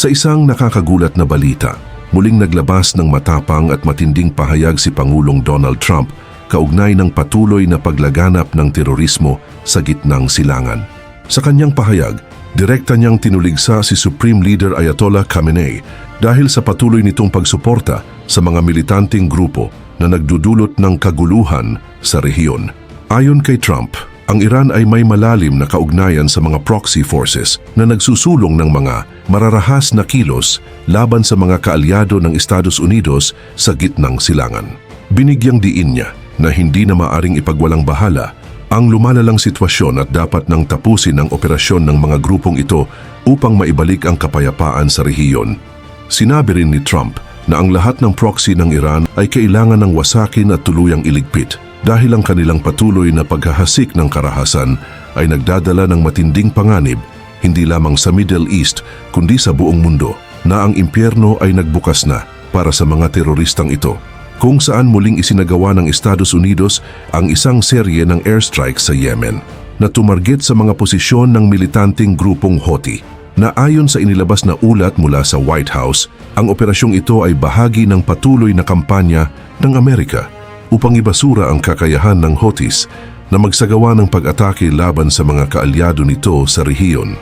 Sa isang nakakagulat na balita, muling naglabas ng matapang at matinding pahayag si Pangulong Donald Trump kaugnay ng patuloy na paglaganap ng terorismo sa gitnang silangan. Sa kanyang pahayag, direkta niyang tinuligsa si Supreme Leader Ayatollah Khamenei dahil sa patuloy nitong pagsuporta sa mga militanteng grupo na nagdudulot ng kaguluhan sa rehiyon. Ayon kay Trump, ang Iran ay may malalim na kaugnayan sa mga proxy forces na nagsusulong ng mga mararahas na kilos laban sa mga kaalyado ng Estados Unidos sa gitnang silangan. Binigyang diin niya na hindi na maaring ipagwalang bahala ang lumalalang sitwasyon at dapat nang tapusin ang operasyon ng mga grupong ito upang maibalik ang kapayapaan sa rehiyon. Sinabi rin ni Trump na ang lahat ng proxy ng Iran ay kailangan ng wasakin at tuluyang iligpit dahil ang kanilang patuloy na paghahasik ng karahasan ay nagdadala ng matinding panganib hindi lamang sa Middle East kundi sa buong mundo na ang impyerno ay nagbukas na para sa mga teroristang ito kung saan muling isinagawa ng Estados Unidos ang isang serye ng airstrikes sa Yemen na tumarget sa mga posisyon ng militanteng grupong Houthi na ayon sa inilabas na ulat mula sa White House, ang operasyong ito ay bahagi ng patuloy na kampanya ng Amerika upang ibasura ang kakayahan ng Houthis na magsagawa ng pag-atake laban sa mga kaalyado nito sa rehiyon.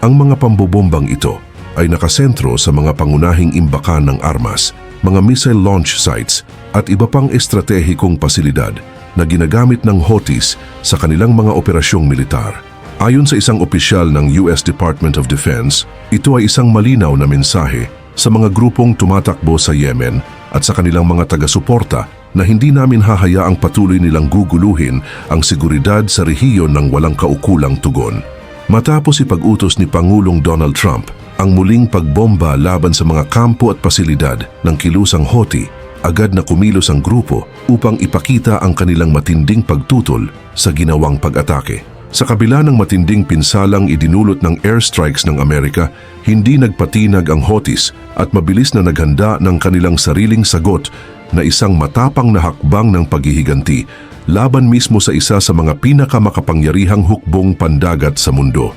Ang mga pambobombang ito ay nakasentro sa mga pangunahing imbakan ng armas, mga missile launch sites at iba pang estratehikong pasilidad na ginagamit ng Houthis sa kanilang mga operasyong militar. Ayon sa isang opisyal ng US Department of Defense, ito ay isang malinaw na mensahe sa mga grupong tumatakbo sa Yemen at sa kanilang mga taga-suporta na hindi namin hahayaang patuloy nilang guguluhin ang seguridad sa rehiyon ng walang kaukulang tugon. Matapos ipag-utos ni Pangulong Donald Trump ang muling pagbomba laban sa mga kampo at pasilidad ng kilusang Houthi, agad na kumilos ang grupo upang ipakita ang kanilang matinding pagtutol sa ginawang pag-atake. Sa kabila ng matinding pinsalang idinulot ng airstrikes ng Amerika, hindi nagpatinag ang Houthis at mabilis na naghanda ng kanilang sariling sagot na isang matapang na hakbang ng paghihiganti laban mismo sa isa sa mga pinakamakapangyarihang hukbong pandagat sa mundo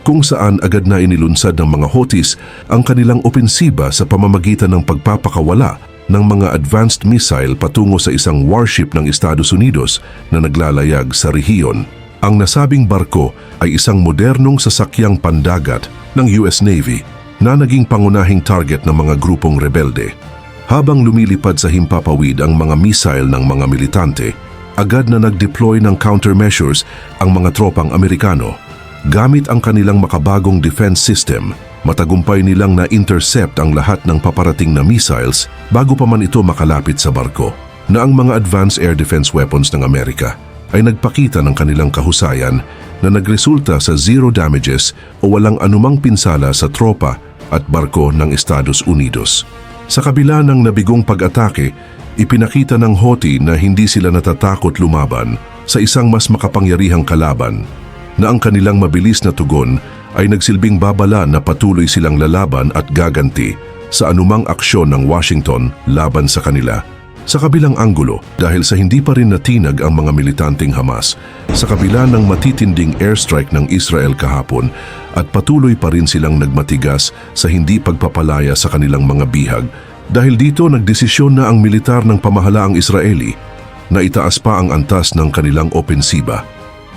kung saan agad na inilunsad ng mga Houthis ang kanilang opensiba sa pamamagitan ng pagpapakawala ng mga advanced missile patungo sa isang warship ng Estados Unidos na naglalayag sa rehiyon. Ang nasabing barko ay isang modernong sasakyang pandagat ng US Navy na naging pangunahing target ng mga grupong rebelde. Habang lumilipad sa himpapawid ang mga missile ng mga militante, agad na nag-deploy ng countermeasures ang mga tropang Amerikano. Gamit ang kanilang makabagong defense system, matagumpay nilang na-intercept ang lahat ng paparating na missiles bago pa man ito makalapit sa barko na ang mga advanced air defense weapons ng Amerika ay nagpakita ng kanilang kahusayan na nagresulta sa zero damages o walang anumang pinsala sa tropa at barko ng Estados Unidos. Sa kabila ng nabigong pag-atake, ipinakita ng Houthi na hindi sila natatakot lumaban sa isang mas makapangyarihang kalaban na ang kanilang mabilis na tugon ay nagsilbing babala na patuloy silang lalaban at gaganti sa anumang aksyon ng Washington laban sa kanila. Sa kabilang anggulo, dahil sa hindi pa rin natinag ang mga militanteng Hamas, sa kabila ng matitinding airstrike ng Israel kahapon at patuloy pa rin silang nagmatigas sa hindi pagpapalaya sa kanilang mga bihag, dahil dito nagdesisyon na ang militar ng pamahalaang Israeli na itaas pa ang antas ng kanilang opensiba.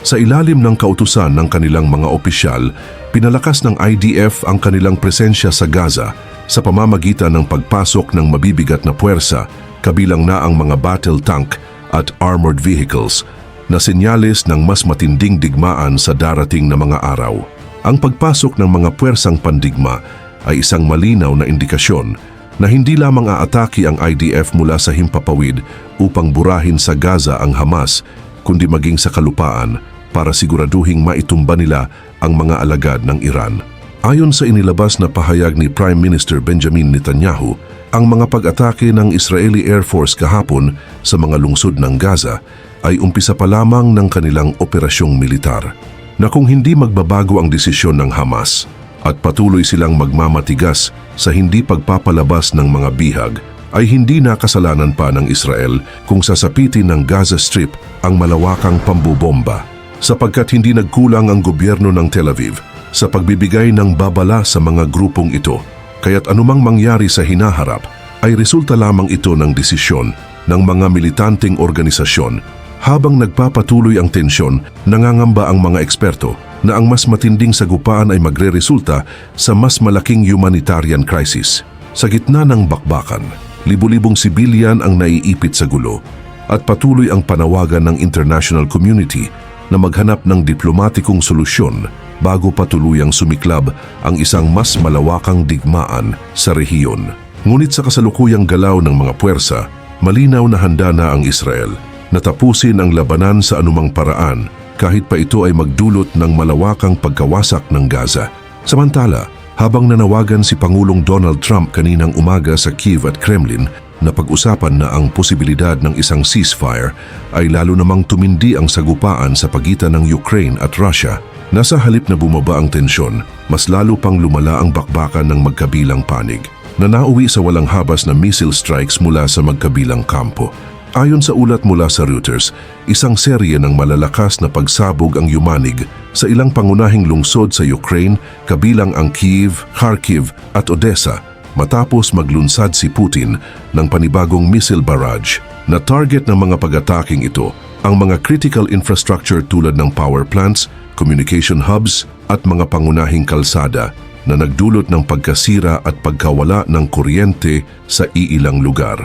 Sa ilalim ng kautusan ng kanilang mga opisyal, pinalakas ng IDF ang kanilang presensya sa Gaza sa pamamagitan ng pagpasok ng mabibigat na puwersa kabilang na ang mga battle tank at armored vehicles na senyales ng mas matinding digmaan sa darating na mga araw. Ang pagpasok ng mga puwersang pandigma ay isang malinaw na indikasyon na hindi lamang aatake ang IDF mula sa himpapawid upang burahin sa Gaza ang Hamas, kundi maging sa kalupaan para siguraduhing maitumba nila ang mga alagad ng Iran. Ayon sa inilabas na pahayag ni Prime Minister Benjamin Netanyahu, ang mga pag-atake ng Israeli Air Force kahapon sa mga lungsod ng Gaza ay umpisa pa lamang ng kanilang operasyong militar na kung hindi magbabago ang desisyon ng Hamas at patuloy silang magmamatigas sa hindi pagpapalabas ng mga bihag ay hindi nakasalanan pa ng Israel kung sasapitin ng Gaza Strip ang malawakang pambubomba. Sapagkat hindi nagkulang ang gobyerno ng Tel Aviv sa pagbibigay ng babala sa mga grupong ito Kaya't anumang mangyari sa hinaharap ay resulta lamang ito ng desisyon ng mga militanteng organisasyon habang nagpapatuloy ang tensyon, nangangamba ang mga eksperto na ang mas matinding sagupaan ay magre-resulta sa mas malaking humanitarian crisis. Sa gitna ng bakbakan, libu-libong sibilyan ang naiipit sa gulo at patuloy ang panawagan ng international community na maghanap ng diplomatikong solusyon bago patuluyang sumiklab ang isang mas malawakang digmaan sa rehiyon. Ngunit sa kasalukuyang galaw ng mga puwersa, malinaw na handa na ang Israel na tapusin ang labanan sa anumang paraan kahit pa ito ay magdulot ng malawakang pagkawasak ng Gaza. Samantala, habang nanawagan si Pangulong Donald Trump kaninang umaga sa Kiev at Kremlin na pag-usapan na ang posibilidad ng isang ceasefire ay lalo namang tumindi ang sagupaan sa pagitan ng Ukraine at Russia. Nasa halip na bumaba ang tensyon, mas lalo pang lumala ang bakbakan ng magkabilang panig na nauwi sa walang habas na missile strikes mula sa magkabilang kampo. Ayon sa ulat mula sa Reuters, isang serye ng malalakas na pagsabog ang yumanig sa ilang pangunahing lungsod sa Ukraine kabilang ang Kiev, Kharkiv at Odessa matapos maglunsad si Putin ng panibagong missile barrage na target ng mga pag-ataking ito ang mga critical infrastructure tulad ng power plants, communication hubs at mga pangunahing kalsada na nagdulot ng pagkasira at pagkawala ng kuryente sa iilang lugar.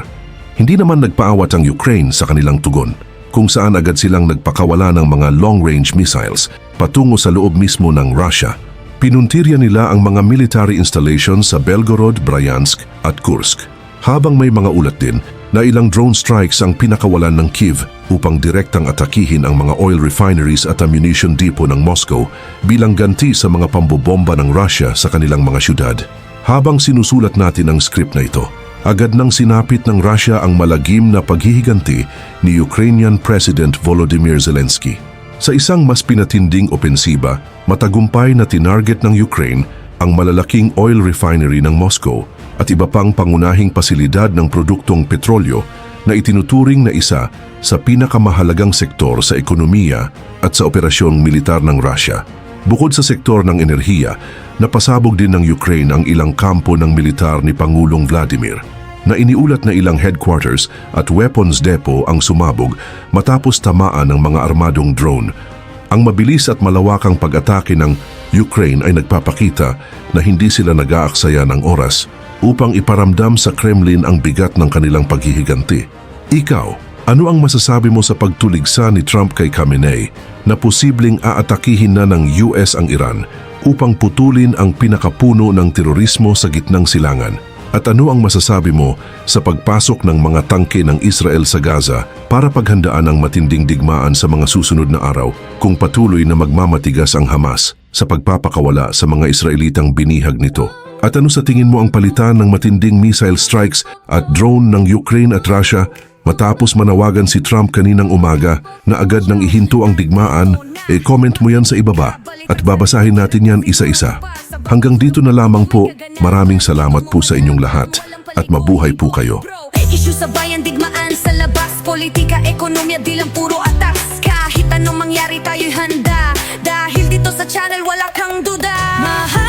Hindi naman nagpaawat ang Ukraine sa kanilang tugon, kung saan agad silang nagpakawala ng mga long-range missiles patungo sa loob mismo ng Russia. Pinuntirya nila ang mga military installations sa Belgorod, Bryansk at Kursk. Habang may mga ulat din na ilang drone strikes ang pinakawalan ng Kiev upang direktang atakihin ang mga oil refineries at ammunition depot ng Moscow bilang ganti sa mga pambobomba ng Russia sa kanilang mga syudad. Habang sinusulat natin ang script na ito, agad nang sinapit ng Russia ang malagim na paghihiganti ni Ukrainian President Volodymyr Zelensky. Sa isang mas pinatinding opensiba, matagumpay na tinarget ng Ukraine ang malalaking oil refinery ng Moscow at iba pang pangunahing pasilidad ng produktong petrolyo na itinuturing na isa sa pinakamahalagang sektor sa ekonomiya at sa operasyong militar ng Russia. Bukod sa sektor ng enerhiya, napasabog din ng Ukraine ang ilang kampo ng militar ni Pangulong Vladimir na iniulat na ilang headquarters at weapons depot ang sumabog matapos tamaan ng mga armadong drone. Ang mabilis at malawakang pag-atake ng Ukraine ay nagpapakita na hindi sila nag-aaksaya ng oras upang iparamdam sa Kremlin ang bigat ng kanilang paghihiganti. Ikaw, ano ang masasabi mo sa pagtuligsa ni Trump kay Khamenei na posibleng aatakihin na ng US ang Iran upang putulin ang pinakapuno ng terorismo sa gitnang silangan? At ano ang masasabi mo sa pagpasok ng mga tangke ng Israel sa Gaza para paghandaan ang matinding digmaan sa mga susunod na araw kung patuloy na magmamatigas ang Hamas sa pagpapakawala sa mga Israelitang binihag nito? At ano sa tingin mo ang palitan ng matinding missile strikes at drone ng Ukraine at Russia matapos manawagan si Trump kaninang umaga na agad nang ihinto ang digmaan? E comment mo yan sa ibaba at babasahin natin yan isa-isa. Hanggang dito na lamang po, maraming salamat po sa inyong lahat at mabuhay po kayo. Issue sa bayan, digmaan sa labas Politika, ekonomiya, di lang puro atas Kahit anong mangyari tayo'y handa Dahil dito sa channel wala kang duda. Mahalagang